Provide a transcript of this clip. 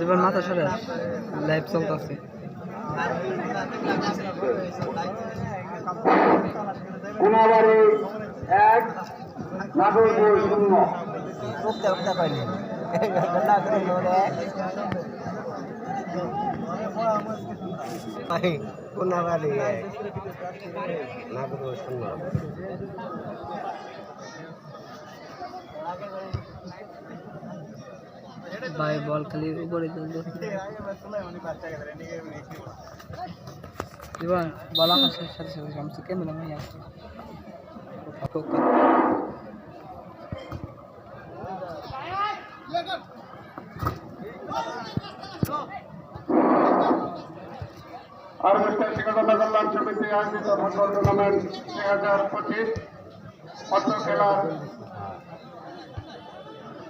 জীবন মাথা সরে লাইভ চলতেছে। কোনাবারে এক নাগর দুই শূন্য। উক্তা উক্তা কইলে কোনাবারে এক শূন্য। ভাই বল খালি উপরে তুলতো জীবন বল আকাশের সাথে সাথে গামছা ক্যামেরা নিয়ে আসছে হারভেস্টার শিক্ষকতা কল্যাণ সমিতি আয়োজিত ফুটবল টুর্নামেন্ট দুই হাজার পঁচিশ অত্র খেলার